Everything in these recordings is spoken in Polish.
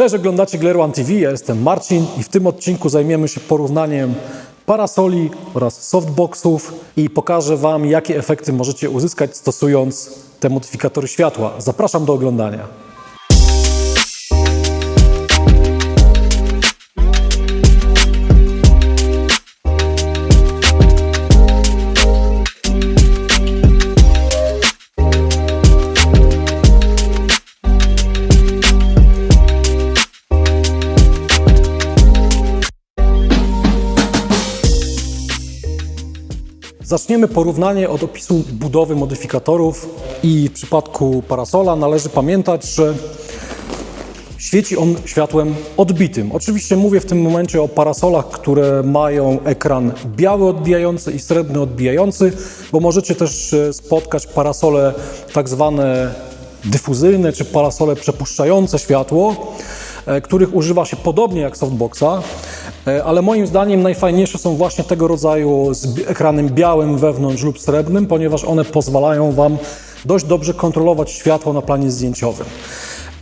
Cześć, oglądacie Glare One TV, ja jestem Marcin i w tym odcinku zajmiemy się porównaniem parasoli oraz softboxów i pokażę Wam, jakie efekty możecie uzyskać stosując te modyfikatory światła. Zapraszam do oglądania. Zaczniemy porównanie od opisu budowy modyfikatorów i w przypadku parasola należy pamiętać, że świeci on światłem odbitym. Oczywiście mówię w tym momencie o parasolach, które mają ekran biały odbijający i srebrny odbijający, bo możecie też e, spotkać parasole tak zwane dyfuzyjne czy parasole przepuszczające światło, e, których używa się podobnie jak softboxa, ale moim zdaniem najfajniejsze są właśnie tego rodzaju z ekranem białym wewnątrz lub srebrnym, ponieważ one pozwalają Wam dość dobrze kontrolować światło na planie zdjęciowym.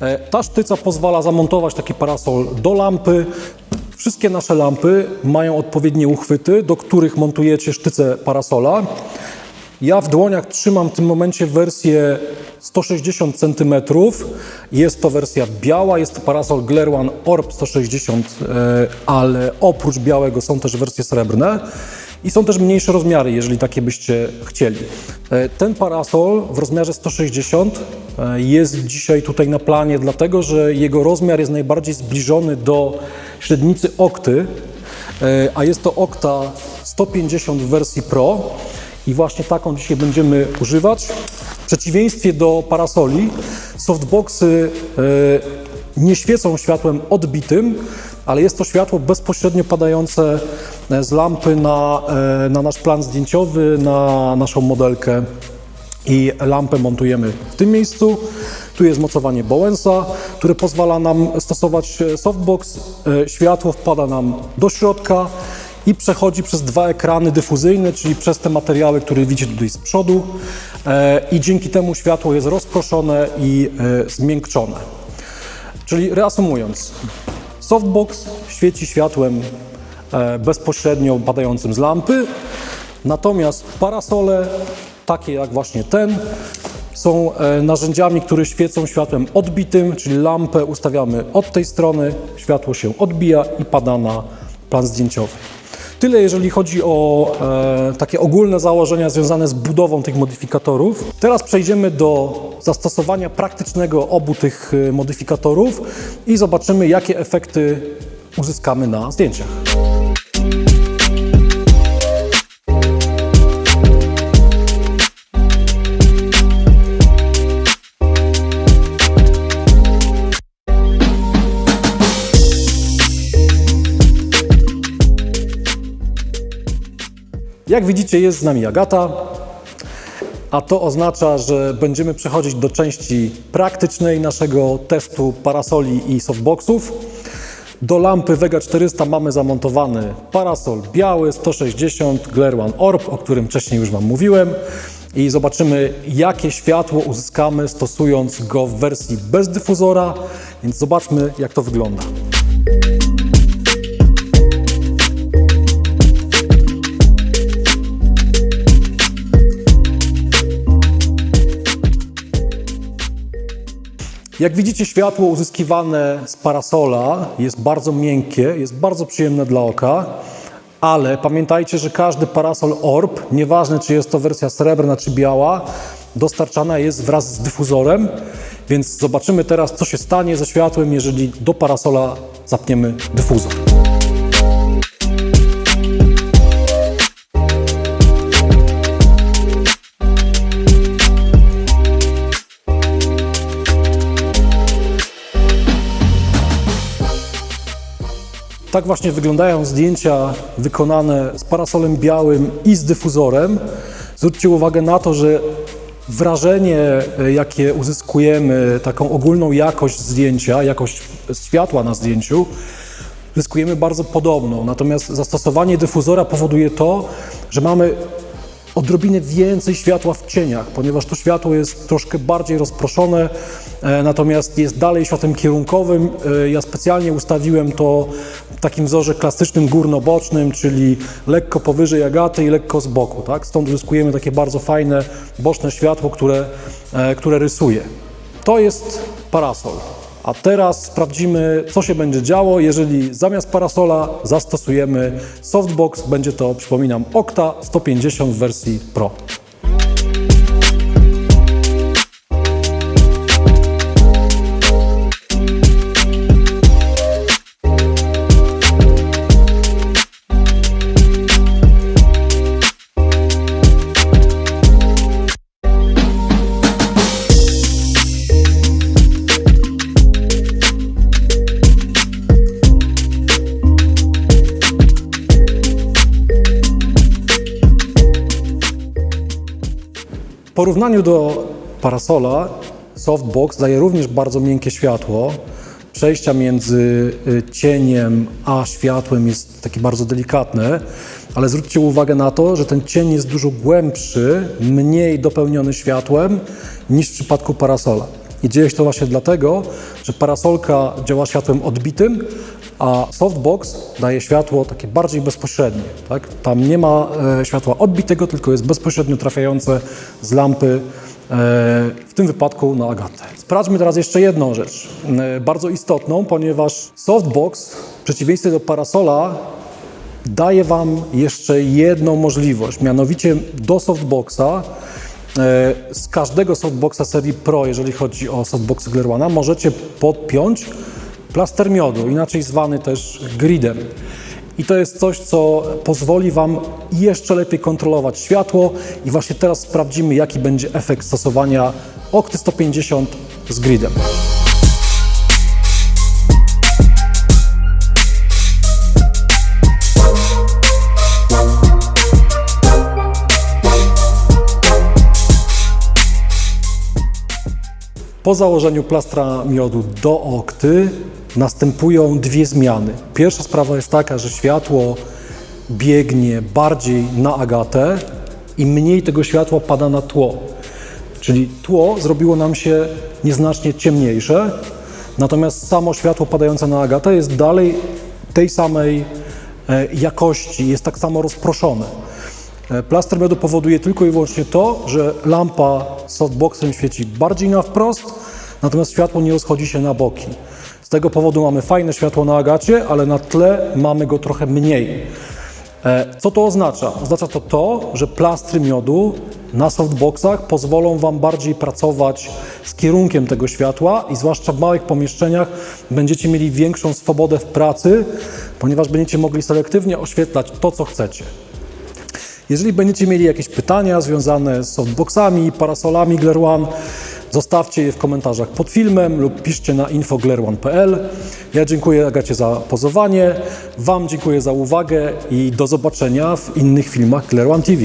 E, Ta sztyca pozwala zamontować taki parasol do lampy. Wszystkie nasze lampy mają odpowiednie uchwyty, do których montujecie sztycę parasola. Ja w dłoniach trzymam w tym momencie wersję 160 cm. Jest to wersja biała, jest to parasol Glare One Orb 160, e, ale oprócz białego są też wersje srebrne. I są też mniejsze rozmiary, jeżeli takie byście chcieli. E, Ten parasol w rozmiarze 160 e, jest dzisiaj tutaj na planie, dlatego że jego rozmiar jest najbardziej zbliżony do średnicy Okty, a jest to Okta 150 w wersji Pro i właśnie taką dzisiaj będziemy używać. W przeciwieństwie do parasoli, softboxy e, nie świecą światłem odbitym, ale jest to światło bezpośrednio padające e, z lampy na, e, na nasz plan zdjęciowy, na naszą modelkę i lampę montujemy w tym miejscu. Tu jest mocowanie Bowensa, które pozwala nam stosować softbox. Światło wpada nam do środka i przechodzi przez dwa ekrany dyfuzyjne, czyli przez te materiały, które widzicie tutaj z przodu E, i dzięki temu światło jest rozproszone i e, zmiękczone. Czyli reasumując, softbox świeci światłem e, bezpośrednio padającym z lampy, natomiast parasole, takie jak właśnie ten, są narzędziami, które świecą światłem odbitym, czyli lampę ustawiamy od tej strony, światło się odbija i pada na plan zdjęciowy. Tyle jeżeli chodzi o e, takie ogólne założenia związane z budową tych modyfikatorów. Teraz przejdziemy do zastosowania praktycznego obu tych e, modyfikatorów i zobaczymy, jakie efekty uzyskamy na zdjęciach. Jak widzicie, jest z nami Agata, a to oznacza, że będziemy przechodzić do części praktycznej naszego testu parasoli i softboxów. Do lampy Vega 400 mamy zamontowany parasol biały 160 Glare One Orb, o którym wcześniej już Wam mówiłem. I zobaczymy, jakie światło uzyskamy stosując go w wersji bez dyfuzora. Więc zobaczmy, jak to wygląda. Jak widzicie, światło uzyskiwane z parasola jest bardzo miękkie, jest bardzo przyjemne dla oka, ale pamiętajcie, że każdy parasol Orb, nieważne czy jest to wersja srebrna czy biała, dostarczana jest wraz z dyfuzorem, więc zobaczymy teraz, co się stanie ze światłem, jeżeli do parasola zapniemy dyfuzor. Tak właśnie wyglądają zdjęcia wykonane z parasolem białym i z dyfuzorem. Zwróćcie uwagę na to, że wrażenie, e, jakie uzyskujemy, taką ogólną jakość zdjęcia, jakość światła na zdjęciu, uzyskujemy bardzo podobną. Natomiast zastosowanie dyfuzora powoduje to, że mamy odrobinę więcej światła w cieniach, ponieważ to światło jest troszkę bardziej rozproszone, e, natomiast jest dalej światłem kierunkowym. E, Ja specjalnie ustawiłem to w takim wzorze klasycznym górnobocznym, czyli lekko powyżej agaty i lekko z boku. Tak? Stąd uzyskujemy takie bardzo fajne boczne światło, które, e, które rysuje. To jest parasol. A teraz sprawdzimy, co się będzie działo, jeżeli zamiast parasola zastosujemy softbox. Będzie to, przypominam, Octa 150 w wersji Pro. Porównaniu do parasola softbox daje również bardzo miękkie światło. Przejścia między y, cieniem a światłem jest takie bardzo delikatne, ale zwróćcie uwagę na to, że ten cień jest dużo głębszy, mniej dopełniony światłem niż w przypadku parasola. I dzieje się to właśnie dlatego, że parasolka działa światłem odbitym, a softbox daje światło takie bardziej bezpośrednie. Tak? Tam nie ma e, światła odbitego, tylko jest bezpośrednio trafiające z lampy, e, w tym wypadku na agatę. Sprawdźmy teraz jeszcze jedną rzecz, e, bardzo istotną, ponieważ softbox w przeciwieństwie do parasola daje Wam jeszcze jedną możliwość, mianowicie do softboxa e, z każdego softboxa serii Pro, jeżeli chodzi o softboxy Glerwana, możecie podpiąć plaster miodu, inaczej zwany też gridem. I to jest coś, co pozwoli Wam jeszcze lepiej kontrolować światło i właśnie teraz sprawdzimy, jaki będzie efekt stosowania Octy 150 z gridem. Po założeniu plastra miodu do okty następują dwie zmiany. Pierwsza sprawa jest taka, że światło biegnie bardziej na agatę i mniej tego światła pada na tło. Czyli tło zrobiło nam się nieznacznie ciemniejsze, natomiast samo światło padające na agatę jest dalej tej samej e, jakości, jest tak samo rozproszone. E, Plaster miodu powoduje tylko i wyłącznie to, że lampa softboxem świeci bardziej na wprost, natomiast światło nie rozchodzi się na boki. Z tego powodu mamy fajne światło na agacie, ale na tle mamy go trochę mniej. E, Co to oznacza? Oznacza to to, że plastry miodu na softboxach pozwolą Wam bardziej pracować z kierunkiem tego światła i zwłaszcza w małych pomieszczeniach będziecie mieli większą swobodę w pracy, ponieważ będziecie mogli selektywnie oświetlać to, co chcecie. Jeżeli będziecie mieli jakieś pytania związane z softboxami, parasolami Glare One, zostawcie je w komentarzach pod filmem lub piszcie na infoglerone.pl. Ja dziękuję Agacie za pozowanie, Wam dziękuję za uwagę i do zobaczenia w innych filmach Glare One TV.